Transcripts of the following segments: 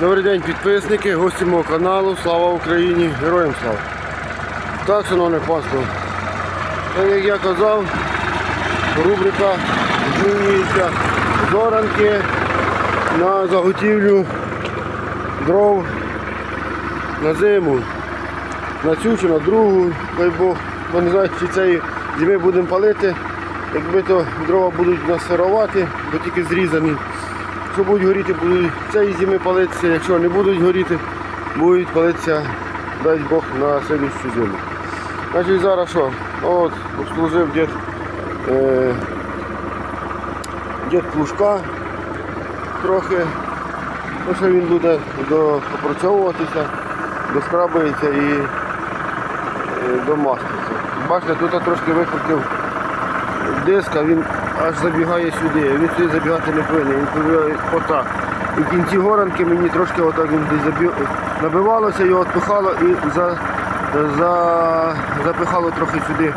Добрий день, підписники, гості мого каналу. Слава Україні! Героям слава! Так, шановне панство, як я казав, рубрика змінюється з оранки на заготівлю дров на зиму. На цю чи на другу, дай Бог, бо не знаю, чи цієї зими будемо палити. Якби то дрова будуть нас сирувати, бо тільки зрізані. Якщо будуть горіти, будуть цієї зими палитися, якщо не будуть горіти, будуть палитися, дай Бог, на слідчу зиму. Значить зараз що? От, обслужив дід, е, дід плужка трохи. Ну, що він буде допрацьовуватися, доскрабується і е, домаститься. Бачите, тут трошки викрутив диска, він аж забігає сюди. Він сюди забігати не повинен, він повинен отак. І в кінці горанки мені трошки отак він забіг, набивалося, його відпихало і за, за, запихало трохи сюди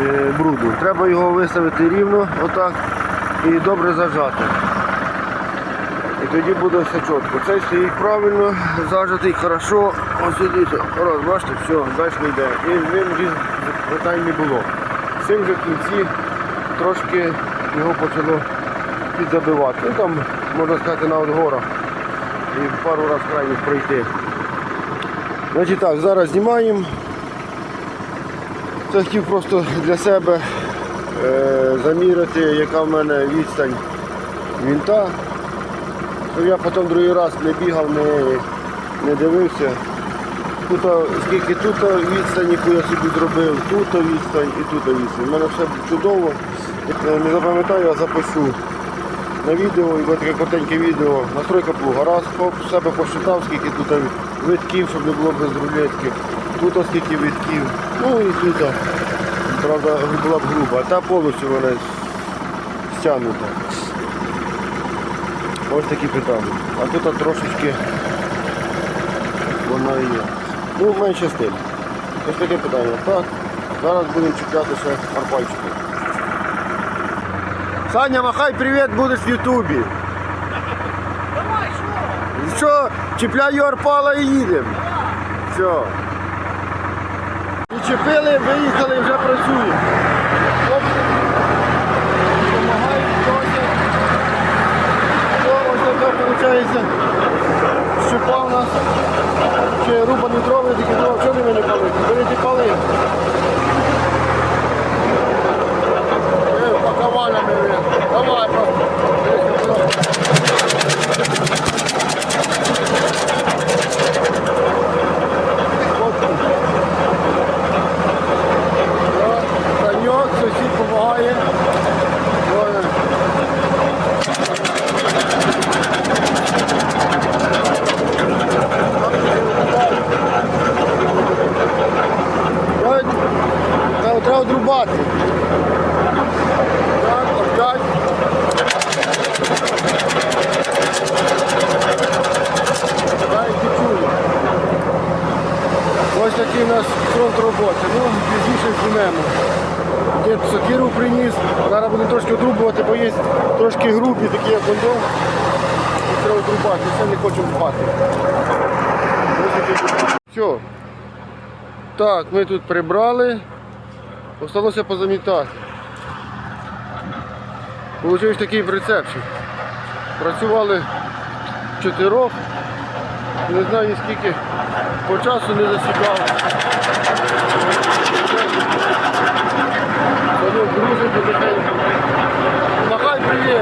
е, бруду. Треба його виставити рівно, отак, і добре зажати. І тоді буде все чітко. Цей стоїть правильно, зажатий хорошо. Ось сюди, раз, бачите, все, далі йде. І з ним питань не було. Цим же в кінці трошки його почало підзабивати. Ну там, можна сказати, на горах. І пару разів крайніх пройти. Значить так, зараз знімаємо. Це хотів просто для себе е, заміряти, яка в мене відстань вінта. Щоб я потім другий раз не бігав, не, не дивився. Тут, скільки тут відстань, яку я собі зробив, тут відстань і тут відстань. У мене все чудово. Е, Не запам'ятаю, я запишу на відео, і таке коротеньке відео. Настройка плуга. Раз, хоп, себе посчитав, скільки тут витків, щоб не було без рулетки. Тут скільки витків. Ну і тут, правда, була б груба, а та повністю вона стягнута. Ось такі питання. А тут трошечки вона і є. Ну, менше стиль. Ось таке питання. Так, зараз будемо чіпляти ще. Саня, махай, привіт, будеш в Ютубі. Давай, що? Що, чіпляю арпала і їдемо. Все. чіпили, виїхали, вже працюємо. Хлопці допомагають, просять. О, ось таке виходить. Щупа у нас. Ще рубані дрова, такі дрова, чого не мене палити? Беріть і пали. Е, пакованями ви. Давай, просто. От. О, Саньок, сусід допомагає. Ой. Ой, Треба, треба друбати. Так, опять. Дай чую. Ось такий у нас фронт роботи. Ну, пізніше знімемо. Дід сокиру приніс. Зараз будемо трошки отрубувати, бо є трошки грубі такі як. І Треба отрубати, все не хочемо впати. Все. Так, ми тут прибрали. Осталося позамітати. Получився такий прицепчик. Працювали чотирьох. Не знаю скільки по часу не засікав. Санюк грузить потихеньку. Махай привіт!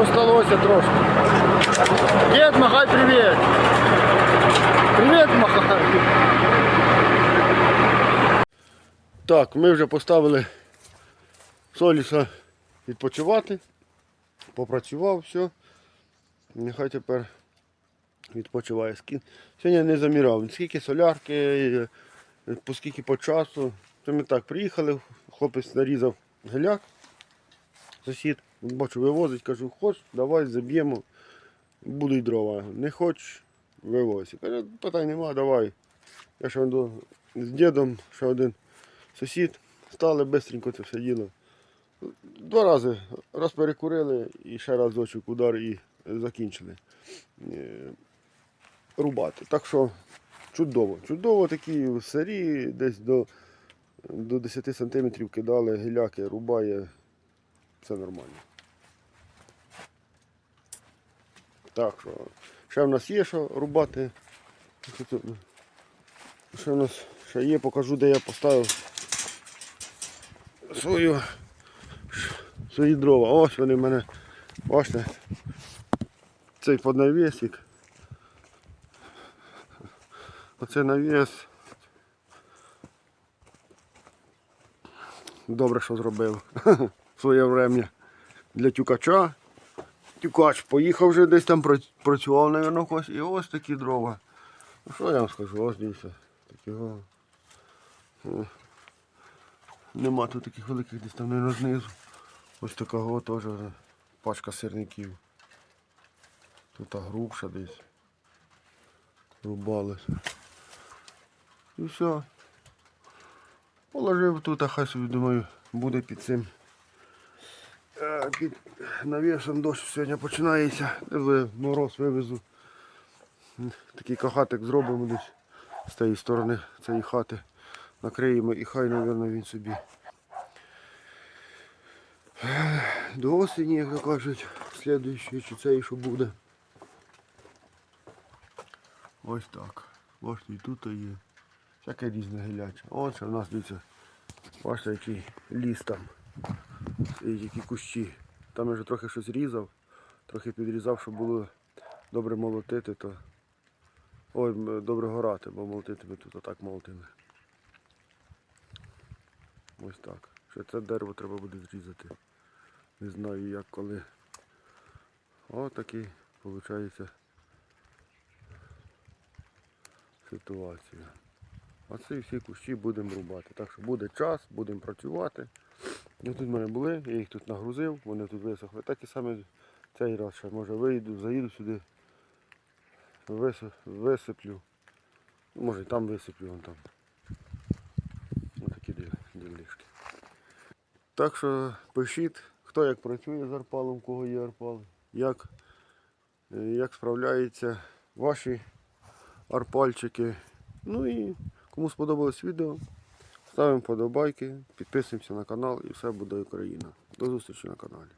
Осталося трошки. Дед, махай привет! Привет, махай! Так, ми вже поставили Соліса відпочивати. Попрацював, все. Нехай тепер відпочиває скін. Сьогодні не заміряв, скільки солярки, е, по скільки по часу. Це ми так приїхали, хлопець нарізав геляк, сусід, бачу, вивозить, кажу, хоч, давай заб'ємо. Будуть дрова. Не хочеш, вивозь. Каже, питань нема, давай. Я ще з дідом, ще один сусід, стали бистренько це все діло. Два рази. Раз перекурили і ще раз разочок удар і закінчили е, рубати. Так що чудово. Чудово такі в сирі, десь до, до 10 см кидали гіляки, рубає. Все нормально. Так що, ще в нас є що рубати. Ще в нас ще є, покажу, де я поставив свою, свої дрова. Ось вони в мене. Бачите, цей поднавісик. Оце навіс. Добре, що зробив. Своє врем'я для тюкача. Тюкач поїхав вже десь там працював, мабуть, когось. І ось такі дрова. Ну що я вам скажу, ось дивіться. Такого. Нема тут таких великих десь там, мабуть, знизу. Ось такого теж пачка сирників. Тут грубша десь. Рубалася. І все. Положив тут, а хай собі думаю, буде під цим. Під навісом дощ сьогодні починається. Диви, мороз вивезу. Такий кахатик зробимо десь з тієї сторони цієї хати. Накриємо і хай, мабуть, він собі. До осені, як кажуть, слідуючий чи цей, що буде. Ось так. Бачите, і тут є. Всяке різне гіляче. Оце в нас дивіться. Бачите, який ліс там. І які кущі. Там я вже трохи щось різав, трохи підрізав, щоб було добре молотити, то. Ой, добре горати, бо молотити ми тут отак молотили. Ось так. Ще це дерево треба буде зрізати. Не знаю як коли. Ось такий, виходить, ситуація. А ці всі кущі будемо рубати. Так що буде час, будемо працювати. Ну, тут в мене були, я їх тут нагрузив, вони тут висохли. Так і саме цей раз ще може вийду, заїду сюди, висиплю. Може і там висиплю вон там. Ось такі діл- ділішки. Так що пишіть, хто як працює з арпалом, кого є арпал, як, е, як справляються ваші арпальчики. Ну і кому сподобалось відео, ставимо подобайки, підписуємося на канал і все буде Україна. До зустрічі на каналі.